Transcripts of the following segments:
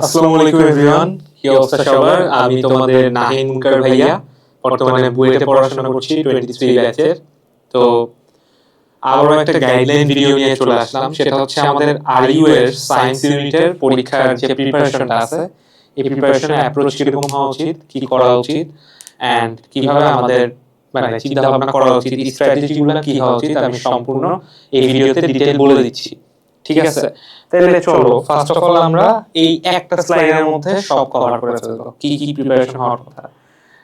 আসসালামু আলাইকুম, এভরিওয়ান। কি অবস্থা সবার? আমি তোমাদের নাহিন ভাইয়া। বর্তমানে বুয়েটে পড়াশোনা করছি টোয়েন্টি থ্রি ব্যাচের তো একটা গাইডলাইন ভিডিও নিয়ে চলে আসলাম। সেটা হচ্ছে আমাদের আরইউ এর সায়েন্স ইউনিটের পরীক্ষার যে প্রিপারেশনটা আছে, এই প্রিপারেশনের অ্যাপ্রোচ কীরকম হওয়া উচিত, কি করা উচিত অ্যান্ড কীভাবে আমাদের মানে চিন্তা ভাবনা করা উচিত স্ট্র্যাটেজিগুলো কি হওয়া উচিত, আমি সম্পূর্ণ এই ভিডিওতে ডিটেল বলে দিচ্ছি। ঠিক আছে? তাহলে চলো ফার্স্ট অফ অল আমরা এই একটা স্লাইডের মধ্যে সব কভার করে ফেলব। কি কি প্রিপারেশন হওয়ার কথা?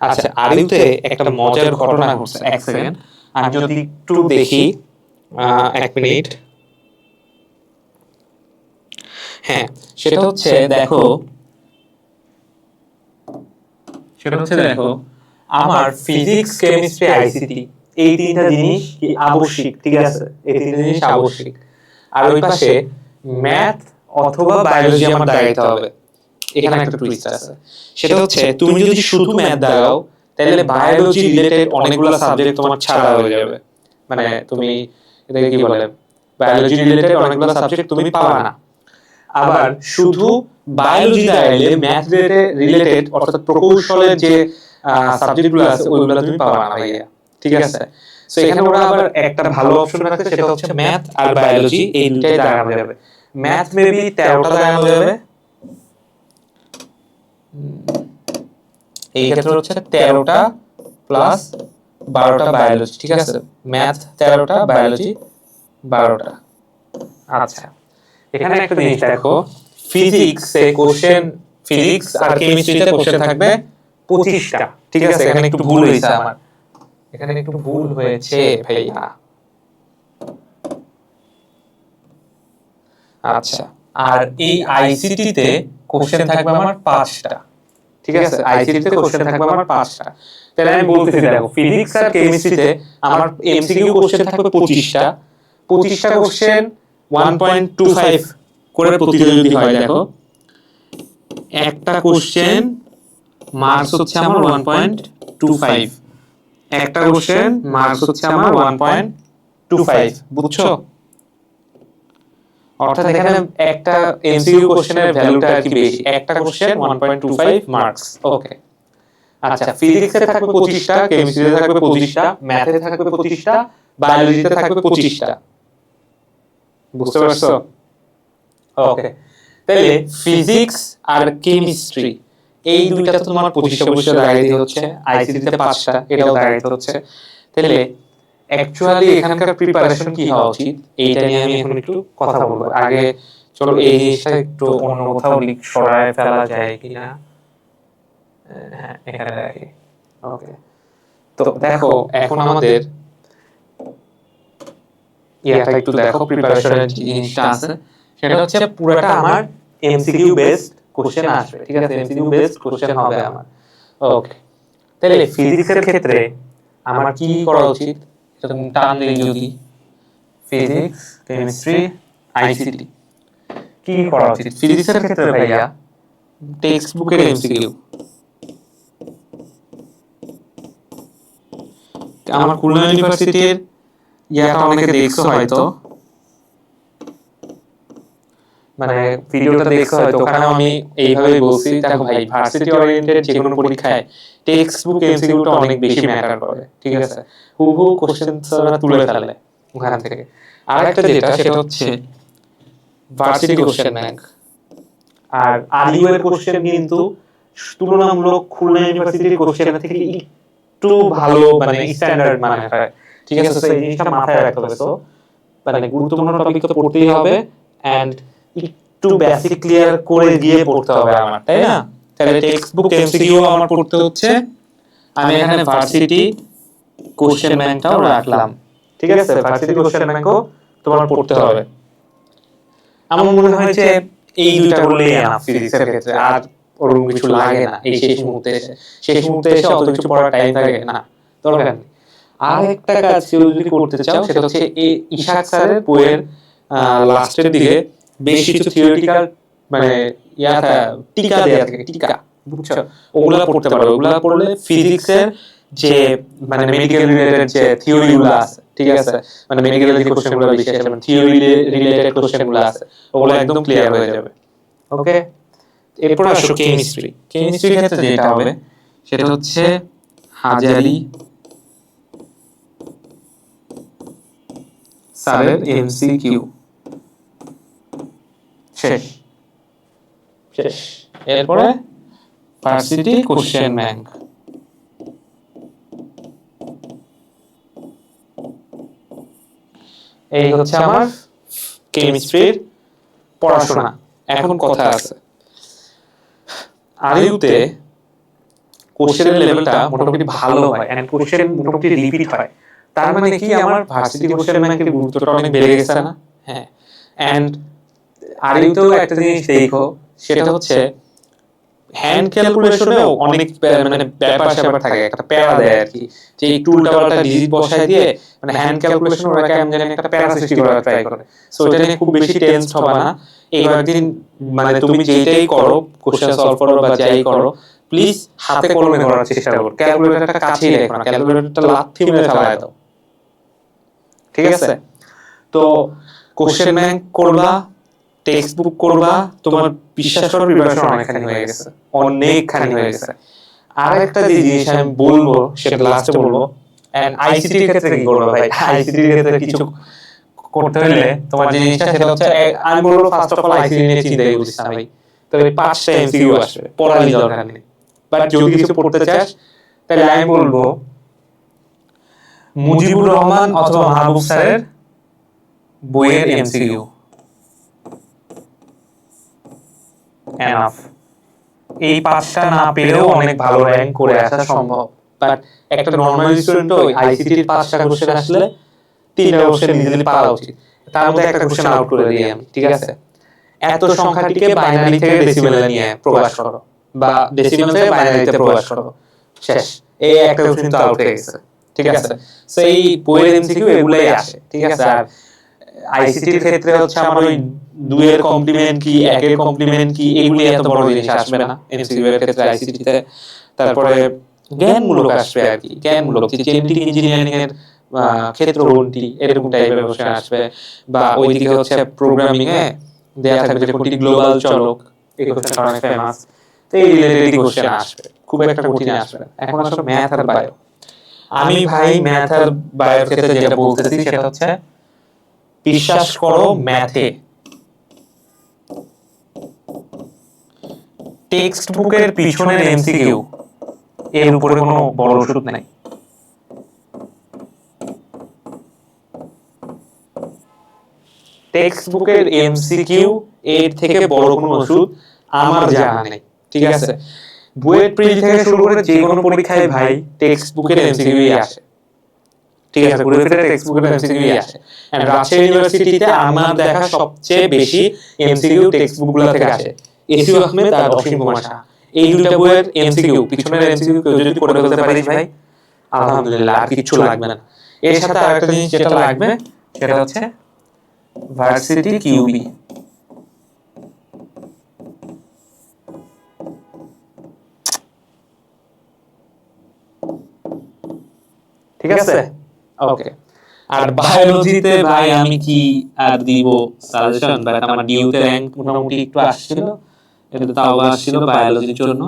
আচ্ছা আরিউতে একটা মজার ঘটনা ঘটছে। এক সেকেন্ড আমি যদি একটু দেখি এক মিনিট হ্যাঁ সেটা হচ্ছে দেখো সেটা হচ্ছে দেখো আমার ফিজিক্স কেমিস্ট্রি আইসিটি এই তিনটা জিনিস কি আবশ্যিক? ঠিক আছে? এই তিনটা জিনিস আবশ্যিক। আর ওই পাশে ম্যাথ অথবা বায়োলজি আমার দাঁড়াইতে হবে। এখানে একটা টুইস্ট আছে। সেটা হচ্ছে তুমি যদি শুধু ম্যাথ দাঁড়াও তাহলে বায়োলজি রিলেটেড অনেকগুলো সাবজেক্ট তোমার ছাড়া হয়ে যাবে। মানে তুমি এটাকে কি বলে? বায়োলজি রিলেটেড অনেকগুলো সাবজেক্ট তুমি পাবা না। আবার শুধু বায়োলজি দাঁড়াইলে ম্যাথ রিলেটেড অর্থাৎ প্রকৌশলের যে সাবজেক্টগুলো আছে ওইগুলো তুমি পাবা না ভাইয়া। ঠিক আছে? সো এখানে ওরা আবার একটা ভালো অপশন রাখছে সেটা হচ্ছে ম্যাথ আর বায়োলজি এই দুটাই দাঁড়ানো যাবে। ম্যাথ মেবি তেরোটা দাঁড়ানো যাবে। এই ক্ষেত্রে হচ্ছে তেরোটা প্লাস বারোটা বায়োলজি ঠিক আছে? ম্যাথ তেরোটা বায়োলজি বারোটা। আচ্ছা। এখানে একটা জিনিস দেখো। ফিজিক্সে কোশ্চেন ফিজিক্স আর কেমিস্ট্রিতে কোশ্চেন থাকবে পঁচিশটা। ঠিক আছে? এখানে একটু ভুল হয়েছে আমার। এখানে একটু ভুল হয়েছে ভাইয়া। আচ্ছা আর এই আইসিটিতে কোশ্চেন থাকবে আমার পাঁচটা। ঠিক আছে? আইসিটিতে কোশ্চেন থাকবে আমার পাঁচটা। তাহলে আমি বলতেছি দেখো ফিজিক্স আর কেমিস্ট্রিতে আমার এমসিকিউ কোশ্চেন থাকবে পঁচিশটা। পঁচিশটা question one point two five করে প্রতিযোগী হয় দেখো। একটা কোশ্চেন মার্কস হচ্ছে আমার ওয়ান পয়েন্ট টু ফাইভ একটা কোশ্চেন, মার্কস হচ্ছে আমার ওয়ান পয়েন্ট টু ফাইভ বুঝছ? অর্থাৎ এখানে একটা এমসিকিউ কোশ্চেনের ভ্যালুটা আর কি বেশি। একটা question one point two five marks okay আচ্ছা ফিজিক্সে থাকবে পঁচিশটা কেমিস্ট্রিতে থাকবে পঁচিশটা ম্যাথে থাকবে পঁচিশটা বায়োলজিতে থাকবে পঁচিশটা। বুঝতে পারছ? ওকে তাহলে ফিজিক্স আর কেমিস্ট্রি এই দুইটা তো তোমার পঁচিশটা পঁচিশটা দাঁড়াইতে হচ্ছে আইসিটিতে পাঁচটা, এটাও দাঁড়াইতে হচ্ছে। তাহলে অ্যাকচুয়ালি এখানকার প্রিপারেশন কি হওয়া উচিত? এইটা নিয়ে আমি এখন একটু কথা বলব। আগে চলো এই জিনিসটা একটু অন্য কোথাও লিখ, সরায় ফেলা যায় কিনা? হ্যাঁ এখানে রাখি। ওকে তো দেখো, এখন আমাদের ইয়াটা একটু দেখো প্রিপারেশনের জিনিসটা আছে, সেটা হচ্ছে পুরোটা আমার এমসিকিউ বেসড কোশ্চেন আসবে ঠিক আছে? এমসিকিউ বেসড কোশ্চেন হবে আমার। ওকে তাহলে ফিজিক্সের ক্ষেত্রে আমার কি করা উচিত? এটা তুমি টান দিই যদি ফিজিক্স কেমিস্ট্রি আইসিটি কি করা উচিত? ফিজিক্সের ক্ষেত্রে ভাইয়া টেক্সট বুকের এমসিকিউ আমার খুলনা ইউনিভার্সিটির ইয়াটা অনেকে দেখছ হয়তো। মানে ভিডিওটা দেখছ হয়তো ওখানে আমি বলছি দেখো ভাই ভার্সিটি ওরিয়েন্টেড যে কোনো পরীক্ষায় টেক্সট বুক এমসিকিউটা অনেক বেশি ম্যাটার করে ঠিক আছে? হুবহু কোশ্চেন ওরা তুলে ফেলে ওখান থেকে। আর একটা যেটা সেটা হচ্ছে ভার্সিটি কোশ্চেন ব্যাংক আর আলিউ এর কোশ্চেন কিন্তু তুলনামূলক খুলনা ইউনিভার্সিটির কোশ্চেন থেকে একটু ভালো মানে স্ট্যান্ডার্ড মানে হয়। ঠিক আছে? এই জিনিসটা মাথায় রাখতে হবে। তো মানে গুরুত্বপূর্ণ টপিক তো পড়তেই হবে। এন্ড একটু বেসিক ক্লিয়ার করে দিয়ে পড়তে হবে আমার, তাই না? তাহলে টেক্সট বুক এমসিকিউ আমার পড়তে হচ্ছে। আমি এখানে ভার্সিটি কোশ্চেন ব্যাংকটাও রাখলাম। ঠিক আছে? ভার্সিটি কোশ্চেন ব্যাংকও তোমার পড়তে হবে। আমার মনে হয় যে এই দুইটা করলেই এনাফ ফিজিক্সের ক্ষেত্রে। আর ওরকম কিছু লাগে না। এই শেষ মুহূর্তে এসে শেষ মুহূর্তে এসে অত কিছু পড়ার টাইম থাকে না। দরকার নেই। আর একটা কাজ কেউ যদি করতে চাও, সেটা হচ্ছে এই ইশাক স্যারের বইয়ের লাস্টের দিকে বেশ কিছু থিওরিটিক্যাল মানে ইয়া টিকা দেয়া থাকে টিকা বুঝছ? ওগুলা পড়তে পারো ওগুলা পড়লে ফিজিক্সের যে মানে মেডিকেল রিলেটেড যে থিওরি গুলো আছে ঠিক আছে? মানে মেডিকেল যে কোশ্চেনগুলো বেশি আছে মানে থিওরি রিলেটেড কোশ্চেনগুলো আছে ওগুলো একদম ক্লিয়ার হয়ে যাবে ওকে এরপর আসো কেমিস্ট্রি কেমিস্ট্রির ক্ষেত্রে যেটা হবে সেটা হচ্ছে হাজারি স্যারের এমসিকিউ শেষ। শেষ। এরপরে ভার্সিটি কোশ্চেন ব্যাংক এই হচ্ছে আমার কেমিস্ট্রির পড়াশোনা। এখন কথা আছে। আরিউতে কোশ্চেনের লেভেলটা মোটামুটি ভালো হয় এন্ড কোশ্চেন মোটামুটি রিপিট হয়। তার মানে কি? আমার ভার্সিটি কোশ্চেন ব্যাংকের গুরুত্বটা অনেক বেড়ে গেছে না? হ্যাঁ। এন্ড আরিউতেও একটা জিনিস দেখো সেটা হচ্ছে হ্যান্ড ক্যালকুলেশনেও অনেক মানে ব্যাপার স্যাপার থাকে একটা প্যারা দেয় আর কি। যে একটু উল্টাপাল্টা ডিজিট বসায় দিয়ে মানে হ্যান্ড ক্যালকুলেশন ওরা কেমন জানি একটা প্যারা সৃষ্টি করার ট্রাই করে। সো এটা নিয়ে খুব বেশি টেন্স হবে না। এই কয়েকদিন মানে তুমি যেইটাই করো কোশ্চেন সলভ করো বা যাই করো প্লিজ হাতে কলমে করার চেষ্টা করো। ক্যালকুলেটরটা কাছেই রেখো না ক্যালকুলেটরটা লাথি মেরে ফেলায় দাও। ঠিক আছে? তো কোশ্চেন ব্যাংক করবা টেক্সট বুক করবা, তোমার বিশ্বাস করো প্রিপারেশন অনেকখানি হয়ে গেছে। অনেকখানি হয়ে গেছে। আর একটা যে জিনিস আমি বলব, সেটা লাস্টে বলব। এন্ড আইসিটির ক্ষেত্রে কি করবে ভাই? আইসিটির ক্ষেত্রে কিছু করতে হলে তোমার যে জিনিসটা, সেটা হচ্ছে, আমি বলব ফার্স্ট অফ অল আইসিটি নিয়ে চিন্তাই করিস না ভাই। তবে পাঁচটা এমসিকিউ আসবে, পড়ারই দরকার নেই। বাট যদি কিছু পড়তে চাস, তাহলে আমি বলব, মুজিবুর রহমান অথবা মাহবুব স্যারের বইয়ের এমসিকিউ এনাফ এই পাঁচটা না পেলেও অনেক ভালো র্যাঙ্ক করে আসা সম্ভব। বাট একটা নর্মাল স্টুডেন্ট ওই আইসিটির পাঁচটা কোশ্চেন আসলে তিনটা কোশ্চেন ইজিলি পাওয়া উচিত। তার মধ্যে একটা কোশ্চেন আউট করে দিই আমি ঠিক আছে? এত সংখ্যাটিকে বাইনারি থেকে ডেসিমেলে নিয়ে প্রকাশ করো বা ডেসিমেল থেকে বাইনারিতে প্রকাশ করো। শেষ। এই একটা কোশ্চেন তো আউট হয়ে গেছে ঠিক আছে? সো এই বইয়ের এমসিকিউ এগুলাই আসে ঠিক আছে? আর আইসিটির ক্ষেত্রে হচ্ছে আমার ওই দুইয়ের কমপ্লিমেন্ট কি, একের কমপ্লিমেন্ট কি, এগুলি এত বড় জিনিস আসবে না। এমসিকিউ এর ক্ষেত্রে আইসিটিতে তারপরে জ্ঞানমূলক আসবে আর কি। জ্ঞানমূলক জেনেটিক ইঞ্জিনিয়ারিং এর ক্ষেত্র কোনটি এরকম টাইপের কোশ্চেন আসবে। বা ওইদিকে হচ্ছে প্রোগ্রামিং এ দেয়া থাকবে যে কোনটি গ্লোবাল চলক, এই কোশ্চেনটা অনেক ফেমাস তো এই রিলেটেড কোশ্চেন আসবে, খুব একটা কঠিন আসবে এখন আসলে ম্যাথ আর বায়ো আমি ভাই ম্যাথ আর বায়োর ক্ষেত্রে যেটা বলতেছি সেটা হচ্ছে বিশ্বাস করো ম্যাথে। টেক্সট বুকের পিছনের এমসিকিউ। এর উপরে কোনো বড় ওষুধ নাই। টেক্সট বুকের এমসিকিউ এর থেকে বড় কোনো ওষুধ আমার জানা নেই। ঠিক আছে? বুয়েট প্রি থেকে শুরু করে যে কোনো পরীক্ষায় ভাই টেক্সট বুকের এমসিকিউ আসে। ঠিক আছে টেক্সট বুকের এমসিকিউ আসে। রাজশাহী ইউনিভার্সিটিতে আমার দেখা সবচেয়ে বেশি এমসিকিউ টেক্সট বুকগুলো থেকে আসে। এসিউ আহমেদ আর অসীম কুমার শাহ। এই দুইটা বইয়ের এমসিকিউ পিছনের এমসিকিউ কেউ যদি করে ফেলতে পারিস ভাই? আলহামদুলিল্লাহ, আর কিছু লাগবে না। এর সাথে আরেকটা জিনিস যেটা লাগবে, সেটা হচ্ছে ভার্সিটি কিউবি ঠিক আছে? ওকে আর বায়োলজিতে ভাই আমি কি আর দিব সাজেশন বাট আমার ডিউতে র্যাঙ্ক মোটামুটি একটু আসছিল এটা তাও আসছিল বায়োলজির জন্য।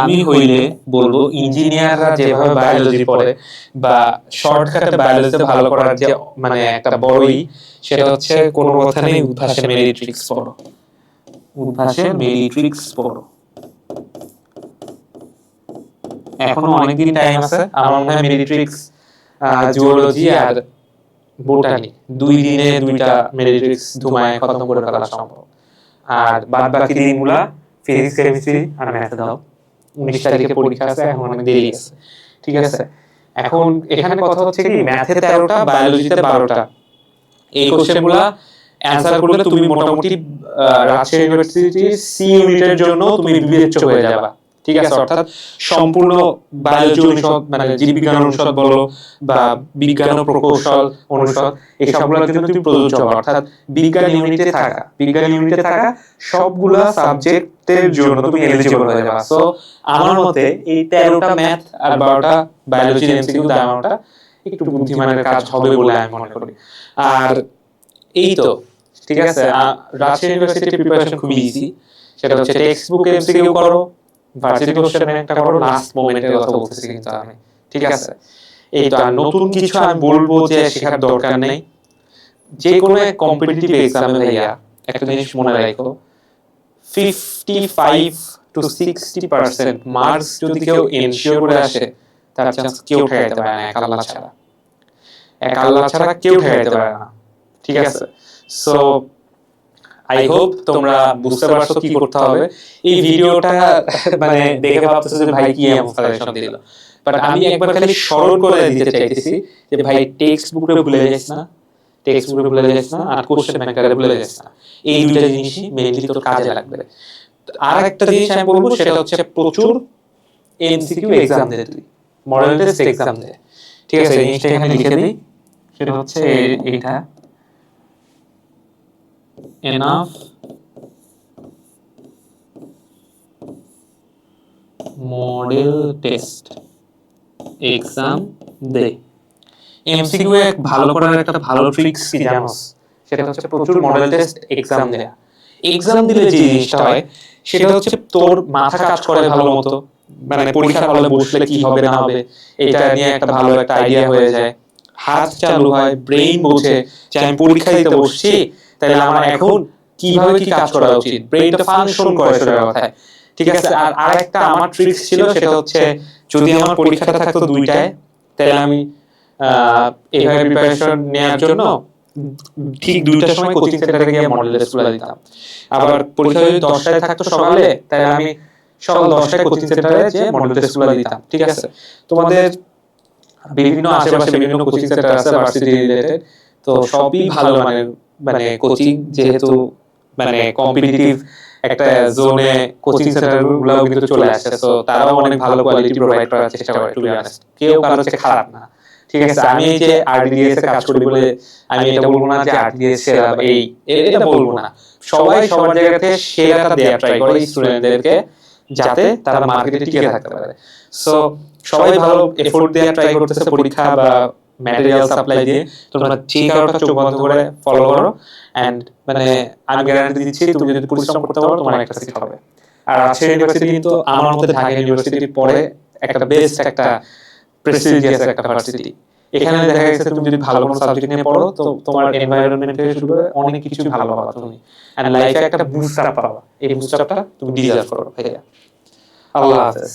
আমি হইলে বলব ইঞ্জিনিয়াররা যেভাবে বায়োলজি পড়ে বা শর্টকাটে বায়োলজিতে ভালো করার যে মানে একটা বড়ই সেটা হচ্ছে কোনো কথা নেই উদ্ভাসের মেরিট্রিক্স পড়ো। উদ্ভাসের মেরিট্রিক্স পড়ো। এখনও অনেকদিন টাইম আছে, আমার মনে হয় মেরিট্রিক্স জুওলজি আর বোটানি দুই দিনে দুইটা মেরিট্রিক্স ধুমায় খতম করে ফেলা সম্ভব। আর বাদ বাকি দিনগুলা ফিজিক্স কেমিস্ট্রি আর ম্যাথ দাও। উনিশ তারিখে পরীক্ষা আছে এখন অনেক দেরি আছে। ঠিক আছে? এখন এখানে কথা হচ্ছে কি ম্যাথে তেরোটা বায়োলজিতে বারোটা। এই কোশ্চেনগুলা অ্যান্সার করলে তুমি মোটামুটি রাজশাহী ইউনিভার্সিটি সি ইউনিটের জন্য তুমি বিবেচ্য হয়ে যাবা। ঠিক আছে অর্থাৎ সম্পূর্ণ বায়োলজি অনুষদ মানে জীববিজ্ঞান অনুষদ বলো বা বিজ্ঞান ও প্রকৌশল অনুষদ এই সবগুলোর জন্য তুমি প্রযোজ্য হবা। অর্থাৎ বিজ্ঞান ইউনিটে থাকা বিজ্ঞান ইউনিটে থাকা সবগুলা সাবজেক্টের জন্য তুমি এলিজিবল হয়ে যাবা। সো আমার মতে এই তেরোটা ম্যাথ আর বারোটা বায়োলজি এমসিকিউ একটু বুদ্ধিমানের কাজ হবে বলে আমি মনে করি। আর এই তো ঠিক আছে রাজশাহী ইউনিভার্সিটির প্রিপারেশন খুবই ইজি সেটা হচ্ছে টেক্সট বুক এমসিকিউ করো ভার্সিটি কোশ্চেন একটা করো লাস্ট মোমেন্টের কথা বলতেছি কিন্তু আমি। ঠিক আছে? এই তো আর নতুন কিছু আমি বলব যে শেখার দরকার নেই। যে কোনো কম্পিটিটিভ এক্সামে ভাইয়া, একটা জিনিস মনে রাখো। Fifty five two sixty percent marks যদি কেউ এনশিওর করে আসে, তার চান্স কেউ ঠেকাইতে পারে না, এক আল্লাহ ছাড়া। এক আল্লাহ ছাড়া কেউ ঠেকাইতে পারে না। ঠিক আছে? সো আই হোপ তোমরা বুঝতে পারছ কি করতে হবে। এই ভিডিওটা মানে দেখে ভাবতেছো যে ভাই কি এমন সাজেশন দিল। বাট আমি একবার খালি স্মরণ করে দিতে চাইতেছি যে ভাই টেক্সট বুকে ভুলে যাস না। টেক্সট বুকে ভুলে যাস না, আর কোশ্চেন ব্যাংকারে ভুলে যাস না। এই দুইটা জিনিসই মেইনলি তোর কাজে লাগবে। আর একটা জিনিস আমি বলব, সেটা হচ্ছে প্রচুর এমসিকিউ এক্সাম দে তুই। মডেল টেস্ট এক্সাম দে। ঠিক আছে, এই জিনিসটা এখানে লিখে দিই। সেটা হচ্ছে এইটা। Enough মডেল টেস্ট এক্সাম দে এমসিকিউ এক ভালো করার একটা ভালো ট্রিক্স কি জানোস? সেটা হচ্ছে প্রচুর মডেল টেস্ট এক্সাম দেয়া। এক্সাম দিলে যে জিনিসটা হয়, সেটা হচ্ছে তোর মাথা কাজ করে ভালো মতো। মানে পরীক্ষার হলে বসলে কি হবে, না হবে, এটা নিয়ে একটা ভালো একটা আইডিয়া হয়ে যায়। হাত চালু হয় ব্রেইন বোঝে, যে আমি পরীক্ষা দিতে বসছি তাহলে আমার এখন কীভাবে কি কাজ করা উচিত? ব্রেইনটা ফাংশন করে সোজা কথায়। ঠিক আছে আর আরেকটা আমার ট্রিক্স ছিল সেটা হচ্ছে যদি আমার পরীক্ষাটা থাকতো দুইটায় তাহলে আমি এইভাবে প্রিপারেশন নেওয়ার জন্য ঠিক দুইটার সময় কোচিং সেন্টারে গিয়ে মডেল স্কুলে দিতাম। আবার পরীক্ষা যদি দশটায় থাকতো সকালে তাহলে আমি সকাল দশটায় কোচিং সেন্টারে যে মডেল স্কুলে দিতাম। ঠিক আছে? তোমাদের বিভিন্ন আশেপাশে বিভিন্ন কোচিং সেন্টার আছে ভার্সিটি রিলেটেড তো সবই ভালো মানে মানে কোচিং যেহেতু মানে কম্পিটিটিভ একটা জোনে কোচিং সেন্টারগুলো কিন্তু চলে আসে। তো তারাও অনেক ভালো কোয়ালিটি প্রোভাইড করার চেষ্টা করে টু বি অনেস্ট কেউ কারও হচ্ছে খারাপ না। ঠিক আছে আমি এই যে আরডিএস এ কাজ করি বলে আমি এটা বলব না যে আরডিএস সেরা এই এটা বলব না। সবাই সবার জায়গাতে সেরাটা দেওয়ার ট্রাই করে স্টুডেন্টদেরকে যাতে তারা মার্কেটে টিকে থাকতে পারে। সো সবাই ভালো এফোর্ট দেওয়ার ট্রাই করতেছে পরীক্ষা বা ম্যাটেরিয়াল সাপ্লাই দিয়ে তোমরা যে কারোটা চোখ বন্ধ করে ফলো করো। এন্ড মানে আমি গ্যারান্টি দিচ্ছি তুমি যদি পরিশ্রম করতে পারো তোমার একটা সিট হবে। আর রাজশাহী ইউনিভার্সিটি কিন্তু আমার মতে ঢাকা ইউনিভার্সিটির পরে একটা বেস্ট একটা প্রেস্টিজিয়াস একটা ভার্সিটি এখানে দেখা গেছে তুমি যদি ভালো কোনো সাবজেক্ট নিয়ে পড়ো তো তোমার এনভায়রনমেন্ট থেকে শুরু করে অনেক কিছু ভালো পাবা তুমি। এন্ড লাইফে একটা বুস্ট আপ পাবা। এই বুস্ট আপটা তুমি ডিজার্ভ করো। ভাইয়া আল্লাহ হাফেজ।